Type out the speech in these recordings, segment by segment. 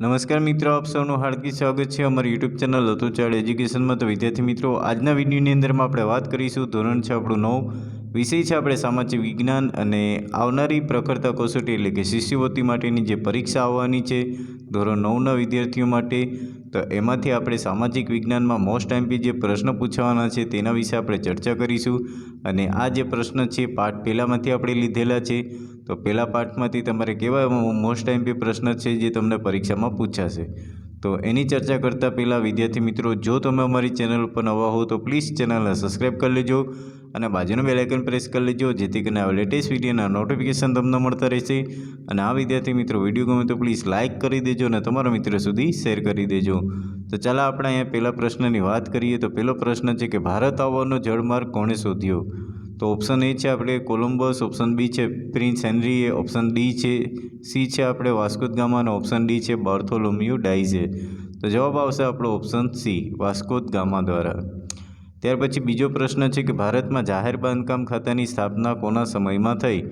નમસ્કાર મિત્રો, આપ સૌનું હાર્દિક સ્વાગત છે અમારી યુટ્યુબ ચેનલ હતું એજ્યુકેશનમાં તો વિદ્યાર્થી મિત્રો, આજના વિડીયોની અંદરમાં આપણે વાત કરીશું ધોરણ છે આપણું નવ. વિષય છે આપણે સામાજિક વિજ્ઞાન અને આવનારી પ્રખરતા કસોટી એટલે કે શિષ્યવૃત્તિ માટેની જે પરીક્ષા આવવાની છે, ધોરણ નવના વિદ્યાર્થીઓ માટે, તો એમાંથી આપણે સામાજિક વિજ્ઞાનમાં મોસ્ટ એમપી જે પ્રશ્ન પૂછવાના છે તેના વિશે આપણે ચર્ચા કરીશું. અને આ જે પ્રશ્ન છે, પાઠ પહેલાંમાંથી આપણે લીધેલા છે, તો પહેલા પાઠમાંથી તમારે કેવા મોસ્ટ એમપી પ્રશ્ન છે જે તમને પરીક્ષામાં પૂછાશે. તો એની ચર્ચા કરતાં પહેલાં વિદ્યાર્થી મિત્રો, જો તમે અમારી ચેનલ ઉપર નવા હો તો પ્લીઝ ચેનલને સબસ્ક્રાઈબ કરી લેજો. અને બાજુનું બેલ આઇકન પ્રેસ કરી લેજો, જેથી કરીને આ લેટેસ્ટ વિડીયોના નોટિફિકેશન તમને મળતા રહેશે. અને આ વિદ્યાર્થી મિત્રો વીડિયો ગમે તો પ્લીઝ લાઇક કરી દેજો અને તમારા મિત્રો સુધી શેર કરી દેજો. તો ચાલો આપણે અહીંયા પહેલા પ્રશ્નની વાત કરીએ. તો પહેલો પ્રશ્ન છે કે ભારત આવવાનો જળમાર્ગ કોણે શોધ્યો? તો ઓપ્શન એ છે આપણે કોલંબસ ઓપ્શન બી છે પ્રિન્સ હેનરીએ ઓપ્શન ડી છે સી છે આપણે વાસ્કોદ ગામા ઓપ્શન ડી છે બાર્થોલોમ્યુ છે તો જવાબ આવશે આપણો ઓપ્શન સી વાસ્કોદ ગામા દ્વારા. ત્યાર પછી બીજો પ્રશ્ન છે કે ભારતમાં જાહેર બાંધકામ ખાતાની સ્થાપના કોના સમયમાં થઈ?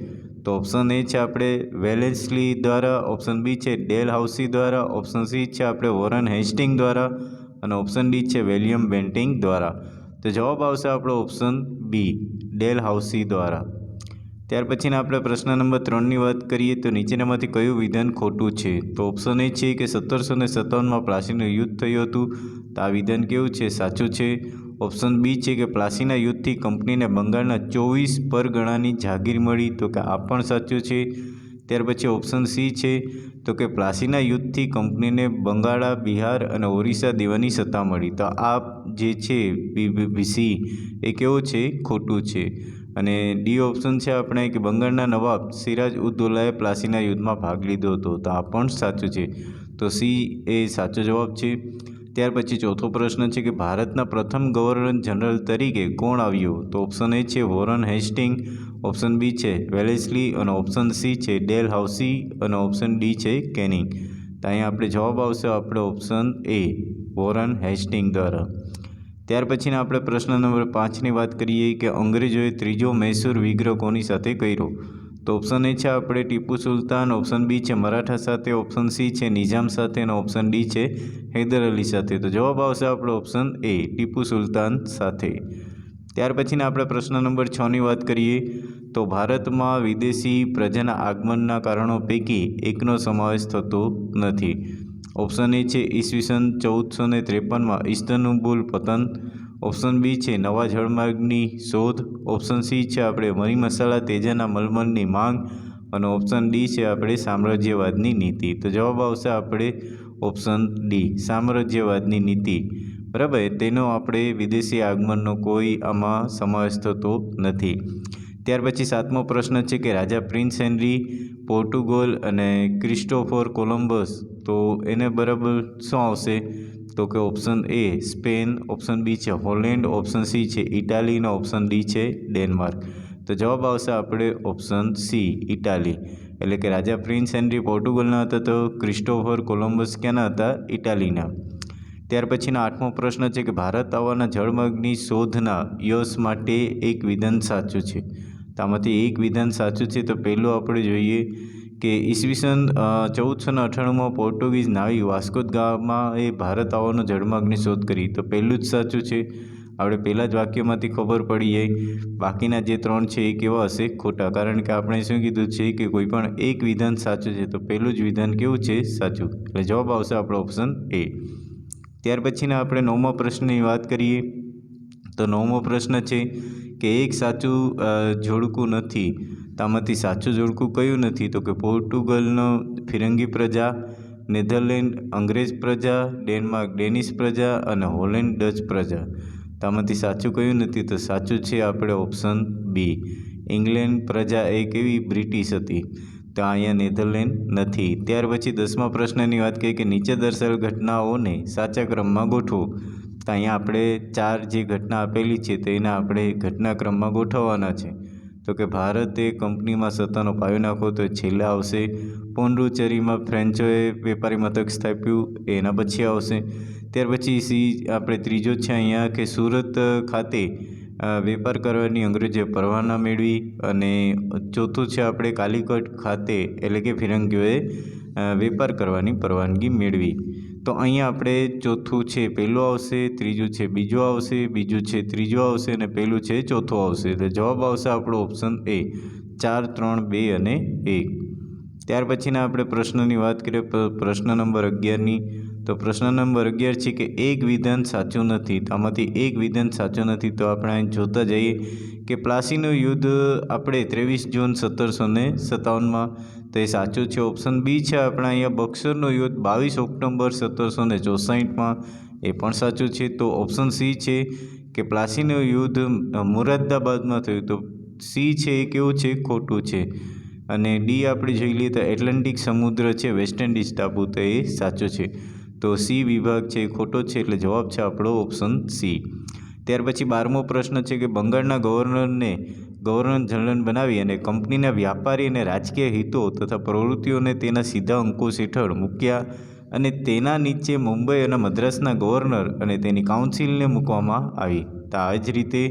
તો ઓપ્શન એ છે આપણે વેલેન્સલી દ્વારા ઓપ્શન બી છે ડેલ હાઉસી દ્વારા ઓપ્શન સી છે આપણે વોરન હેસ્ટિંગ દ્વારા અને ઓપ્શન ડી છે વેલિયમ બેન્ટિંગ દ્વારા. તો જવાબ આવશે આપણો ઓપ્શન બી, ડેલ હાઉસી દ્વારા. ત્યાર પછીના આપણે પ્રશ્ન નંબર ત્રણની વાત કરીએ તો નીચેનામાંથી કયું વિધાન ખોટું છે? તો ઓપ્શન એ છે કે સત્તરસો ને સત્તાવનમાં પ્લાસીનું યુદ્ધ થયું હતું. તો આ વિધાન કેવું છે? સાચું છે? ઓપ્શન બી છે કે પ્લાસીના યુદ્ધથી કંપનીને બંગાળના ચોવીસ પરગણાની જાગીર મળી. તો કે આ પણ સાચું છે. ત્યાર પછી ઓપ્શન સી છે. તો કે પ્લાસીના યુદ્ધથી કંપનીને બંગાળા, બિહાર અને ઓરિસ્સા દેવાની સત્તા મળી. તો આ જે છે સી એ કેવો છે? ખોટું છે. અને ડી ઓપ્શન છે આપણે કે બંગાળના નવાબ સિરાજ ઉદ્દૌલાએ પ્લાસીના યુદ્ધમાં ભાગ લીધો હતો. તો આ પણ સાચું છે. તો સી એ સાચો જવાબ છે. ત્યાર પછી ચોથો પ્રશ્ન છે કે ભારતના પ્રથમ ગવર્નર જનરલ તરીકે કોણ આવ્યું? તો ઓપ્શન એ છે વોરન હેસ્ટિંગ, ઓપ્શન બી છે વેલેસલી અને ઓપ્શન સી છે ડેલ હાઉસી અને ઓપ્શન ડી છે કેનિંગ. તો અહીંયા આપણે જવાબ આવશે આપણે ઓપ્શન એ, વોરન હેસ્ટિંગ દ્વારા. ત્યાર પછીના આપણે પ્રશ્ન નંબર પાંચની વાત કરીએ કે અંગ્રેજોએ ત્રીજો મૈસૂર વિગ્રહ કોની સાથે કર્યો? તો ઓપ્શન એ છે આપણે ટીપુ સુલતાન ઓપ્શન બી છે મરાઠા સાથે ઓપ્શન સી છે નિઝામ સાથે અને ઓપ્શન ડી છે હૈદર અલી સાથે. તો જવાબ આવશે આપણો ઓપ્શન એ ટીપુ સુલતાન સાથે. ત્યાર પછીના આપણે પ્રશ્ન નંબર છની વાત કરીએ, તો ભારતમાં વિદેશી પ્રજાના આગમનના કારણો પૈકી એકનો સમાવેશ થતો નથી. ઓપ્શન એ છે ઈસવીસન ચૌદસો ને ત્રેપનમાં ઇસ્તનુબુલ પતન ઓપ્શન બી છે નવા જળમાર્ગની શોધ. ઓપ્શન સી છે આપણે મરી મસાલા તેજાના મલમલની માંગ અને ઓપ્શન ડી છે આપણે સામ્રાજ્યવાદની નીતિ. તો જવાબ આવશે આપણે ઓપ્શન ડી, સામ્રાજ્યવાદની નીતિ. બરાબર? તેનો આપણે વિદેશી આગમનનો કોઈ આમાં સમાવેશ થતો નથી. ત્યાર પછી સાતમો પ્રશ્ન છે કે રાજા પ્રિન્સ હેનરી, પોર્ટુગલ અને ક્રિસ્ટોફર કોલમ્બસ તો એને બરાબર શું આવશે? તો કે option A Spain option B છે હોલેન્ડ ઓપ્શન સી છે ઇટાલી અને ઓપ્શન ડી છે ડેનમાર્ક તો જવાબ આવશે આપણે ઓપ્શન સી ઇટાલી એટલે કે રાજા પ્રિન્સ હેનરી પોર્ટુગલના હતા તો ક્રિસ્ટોફર કોલમ્બસ ક્યાંના હતા? ઇટાલીના ત્યાર પછીનો આઠમો પ્રશ્ન છે કે ભારત આવવાના જળમાર્ગની શોધના યશ માટે એક વિધાન સાચું છે. તો આમાંથી એક વિધાન સાચું છે, તો પહેલું આપણે જોઈએ કે ઈસવીસન ચૌદસો ને અઠ્ઠાણુંમાં પોર્ટુગીઝ નાવી વાસ્કોદ ગામમાં એ ભારત આવવાનો જળમાર્ગની શોધ કરી. તો પહેલું જ સાચું છે. આપણે પહેલાં જ વાક્યમાંથી ખબર પડી જાય. બાકીના જે ત્રણ છે એ કેવા હશે ખોટા. કારણ કે આપણે શું કીધું છે કે કોઈ પણ એક વિધાન સાચું છે, તો પહેલું જ વિધાન કેવું છે? સાચું. એટલે જવાબ આવશે આપણો ઓપ્શન એ. ત્યાર પછીના આપણે નવમા પ્રશ્નની વાત કરીએ. તો નવમો પ્રશ્ન છે કે એક સાચું જોડકું નથી. તામાંથી સાચું જોડકું કયું નથી? તો કે પોર્ટુગલનો ફિરંગી પ્રજા, નેધરલેન્ડ અંગ્રેજ પ્રજા, ડેનમાર્ક ડેનિશ પ્રજા અને હોલેન્ડ ડચ પ્રજા. તામાંથી સાચું કયું નથી? તો સાચું છે આપણે ઓપ્શન બી. ઇંગ્લેન્ડ પ્રજા એક એવી બ્રિટિશ હતી. તો અહીંયા નેધરલેન્ડ નથી. ત્યાર પછી દસમા પ્રશ્નની વાત કરીએ કે નીચે દર્શાવેલ ઘટનાઓને સાચા ક્રમમાં ગોઠવો. તો અહીંયા આપણે ચાર જે ઘટના આપેલી છે તેને આપણે ઘટનાક્રમમાં ગોઠવવાના છે. તો કે ભારતે કંપનીમાં સત્તાનો પાયો નાખો તો છેલ્લે આવશે પોંડુચેરીમાં ફ્રેન્ચોએ વેપારી મથક સ્થાપ્યું, એના પછી આવશે. ત્યાર પછી સી આપણે ત્રીજો છે અહીંયા કે સુરત ખાતે વેપાર કરવાની અંગ્રેજોએ પરવાના મેળવી અને ચોથું છે આપણે કાલિકટ ખાતે એટલે કે ફિરંગીઓએ વેપાર કરવાની પરવાનગી મેળવી. તો અહીંયા આપણે ચોથું છે, પહેલું આવશે, ત્રીજું છે, બીજું આવશે, બીજું છે, ત્રીજું આવશે અને પહેલું છે, ચોથું આવશે. એટલે જવાબ આવશે આપણો ઓપ્શન એ, ચાર, ત્રણ, બે અને એક. ત્યાર પછીના આપણે પ્રશ્નની વાત કરીએ પ્રશ્ન નંબર અગિયારની. તો પ્રશ્ન નંબર અગિયાર છે કે એક વિધાન સાચું નથી. તો આમાંથી એક વિધાન સાચું નથી તો આપણે જોતા જઈએ કે પ્લાસીનું યુદ્ધ આપણે ત્રેવીસ જૂન સત્તરસો ને સત્તાવનમાં તો એ સાચું છે. ઓપ્શન બી છે આપણે અહીંયા બક્સરનું યુદ્ધ બાવીસ ઓક્ટોબર સત્તરસો ને ચોસાઠમાં એ પણ સાચું છે. તો ઓપ્શન સી છે કે પ્લાસીનું યુદ્ધ મુરાદાબાદમાં થયું. તો સી છે એ કેવું છે? ખોટું છે. અને ડી આપણે જોઈ લઈએ તો એટલાન્ટિક સમુદ્ર છે, વેસ્ટ ઇન્ડિઝ ટાપુ તો એ સાચો છે. તો સી વિભાગ છે એ ખોટો છે એટલે જવાબ છે આપણો ઓપ્શન સી ત્યાર પછી બારમો પ્રશ્ન છે કે બંગાળના ગવર્નરને ગવર્નર જનરલ બનાવી અને કંપનીના વ્યાપારી અને રાજકીય હિતો તથા પ્રવૃત્તિઓને તેના સીધા અંકુશ હેઠળ મૂક્યા અને તેના નીચે મુંબઈ અને મદ્રાસના ગવર્નર અને તેની કાઉન્સિલને મૂકવામાં આવી. તો આ જ રીતે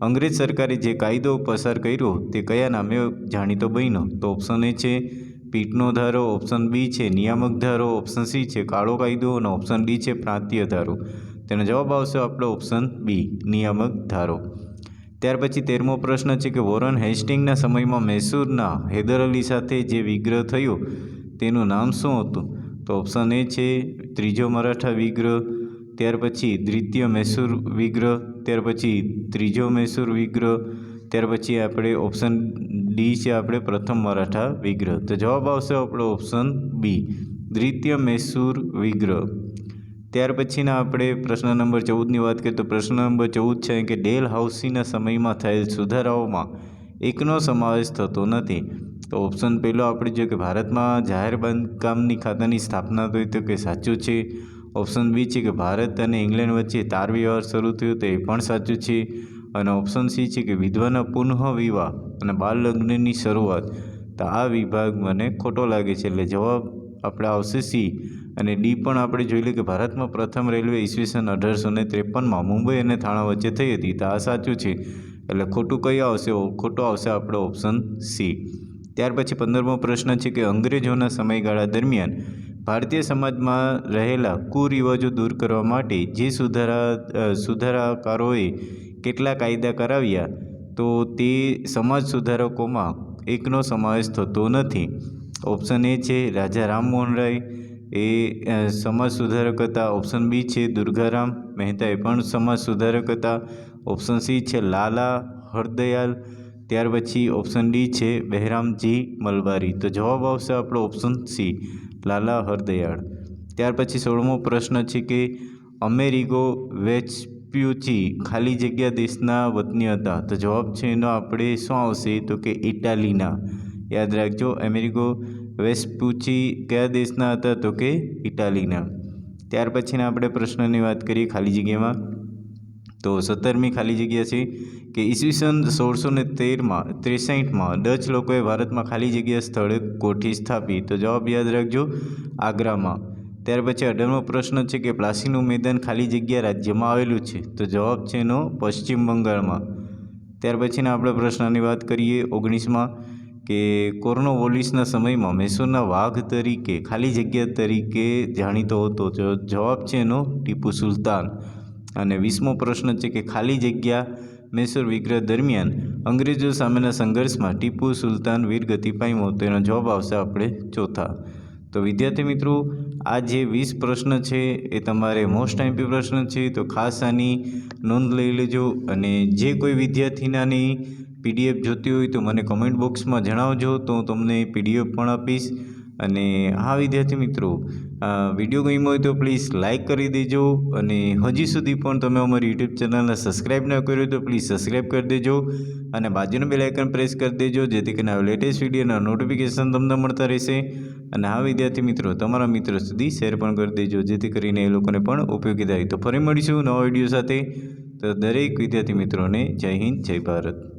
અંગ્રેજ સરકારે જે કાયદો પસાર કર્યો તે કયા નામે જાણીતો બન્યો? તો ઓપ્શન એ છે પીટનો ધારો ઓપ્શન બી છે, નિયામક ધારો ઓપ્શન સી છે, કાળો કાયદો અને ઓપ્શન ડી છે, પ્રાંતીય ધારો. તેનો જવાબ આવશે આપણો ઓપ્શન બી, નિયામક ધારો. ત્યાર પછી તેરમો પ્રશ્ન છે કે વોરન હેસ્ટિંગના સમયમાં મૈસૂરના હૈદર અલી સાથે જે વિગ્રહ થયો, તેનું નામ શું હતું? તો ઓપ્શન એ છે, ત્રીજો મરાઠા વિગ્રહ, ત્યાર પછી દ્વિતીય મૈસૂર વિગ્રહ, ત્યાર પછી ત્રીજો મૈસૂર વિગ્રહ, ત્યાર પછી આપણે ઓપ્શન ડી છે આપણે પ્રથમ મરાઠા વિગ્રહ. તો જવાબ આવશે આપણો ઓપ્શન બી દ્વિતીય મૈસૂર વિગ્રહ. ત્યાર પછીના આપણે પ્રશ્ન નંબર ચૌદની વાત કરીએ તો પ્રશ્ન નંબર ચૌદ છે કે ડેલ હાઉસીના સમયમાં થયેલ સુધારાઓમાં એકનો સમાવેશ થતો નથી. તો ઓપ્શન પહેલો આપણે જોઈએ કે ભારતમાં જાહેર બાંધકામની ખાતાની સ્થાપના થઈ તો કે સાચું છે? ઓપ્શન બી છે કે ભારત અને ઇંગ્લેન્ડ વચ્ચે તાર વ્યવહાર શરૂ થયો તો એ પણ સાચું છે. અને ઓપ્શન સી છે કે વિધવાના પુનઃ વિવાહ અને બાળલગ્નની શરૂઆત. તો આ વિભાગ મને ખોટો લાગે છે એટલે જવાબ આપણે આવશે સી અને ડી પણ આપણે જોઈ લઈએ કે ભારતમાં પ્રથમ રેલવે ઈસવીસન અઢારસો ને ત્રેપનમાં મુંબઈ અને થાણા વચ્ચે થઈ હતી. તો આ સાચું છે. એટલે ખોટું કયું આવશે? ખોટો આવશે આપણો ઓપ્શન સી ત્યાર પછી પંદરમો પ્રશ્ન છે કે અંગ્રેજોના સમયગાળા દરમિયાન ભારતીય સમાજમાં રહેલા કુરિવાજો દૂર કરવા માટે જે સુધારા સુધારાકારોએ કેટલા કાયદા કરાવ્યા, તો તે સમાજ સુધારકોમાં એકનો સમાવેશ થતો નથી. ઓપ્શન એ છે રાજા રામમોહન રાય, એ સમાજ સુધારક હતા. ઓપ્શન બી છે દુર્ગારામ મહેતા એ પણ સમાજ સુધારક હતા. ઓપ્શન સી છે લાલા હરદયાલ, ત્યાર પછી ઓપ્શન ડી છે બહેરામજી મલબારી. તો જવાબ આવશે આપણો ઓપ્શન સી. લાલા હરદયાળ. ત્યાર પછી સોળમો પ્રશ્ન છે કે, અમેરિગો વેચપ્યુચી ખાલી જગ્યા દેશના વતની હતા. તો જવાબ છે એનો આપણે શું આવશે? તો કે ઇટાલીના. યાદ રાખજો, અમેરિગો વેસ્પુચી કયા દેશના હતા? તો કે ઇટાલીના. ત્યાર પછીના આપણે પ્રશ્નની વાત કરીએ ખાલી જગ્યામાં. તો સત્તરમી ખાલી જગ્યા છે કે ઈસવીસન સોળસો ને તેરમાં, ત્રેસઠમાં ડચ લોકોએ ભારતમાં ખાલી જગ્યા સ્થળે કોઠી સ્થાપી. તો જવાબ યાદ રાખજો, આગ્રામાં. ત્યાર પછી અઢારમો પ્રશ્ન છે કે પ્લાસીનું મેદાન ખાલી જગ્યા રાજ્યમાં આવેલું છે. તો જવાબ છે એનો પશ્ચિમ બંગાળમાં. ત્યાર પછીના આપણે પ્રશ્નની વાત કરીએ ઓગણીસમાં કે કોર્નોવોલિસના સમયમાં મૈસૂરના વાઘ તરીકે ખાલી જગ્યા તરીકે જાણીતો હતો. જવાબ છે એનો ટીપુ સુલતાન. અને વીસમો પ્રશ્ન છે કે ખાલી જગ્યા મૈસૂર વિગ્રહ દરમિયાન અંગ્રેજો સામેના સંઘર્ષમાં ટીપુ સુલતાન વીરગતિ પામ્યો તેનો જવાબ આવશે આપણે ચોથા. તો વિદ્યાર્થી મિત્રો, આ જે વીસ પ્રશ્ન છે એ તમારે મોસ્ટ આઈમ્પી પ્રશ્ન છે, તો ખાસ આની નોંધ લઈ લેજો અને જે કોઈ વિદ્યાર્થીનાની પીડીએફ જોતી હોય તો મને કમેન્ટ બોક્સમાં જણાવજો, તો હું તમને પીડીએફ પણ આપીશ. અને હા, વિદ્યાર્થી મિત્રો વીડિયો ગમ્યો હોય તો પ્લીઝ લાઇક કરી દેજો અને હજી સુધી પણ તમે અમારી યુટ્યુબ ચેનલને સબસ્ક્રાઈબ ન કર્યું તો પ્લીઝ સબસ્ક્રાઈબ કરી દેજો અને બાજુનું બેલ પ્રેસ કરી દેજો, જેથી કરીને લેટેસ્ટ વિડીયોના નોટિફિકેશન તમને મળતા રહેશે. અને હા, વિદ્યાર્થી મિત્રો, તમારા મિત્રો સુધી શેર પણ કરી દેજો, જેથી કરીને એ લોકોને પણ ઉપયોગી થાય. તો ફરી મળીશું નવા વીડિયો સાથે. તો દરેક વિદ્યાર્થી મિત્રોને જય હિન્દ, જય ભારત.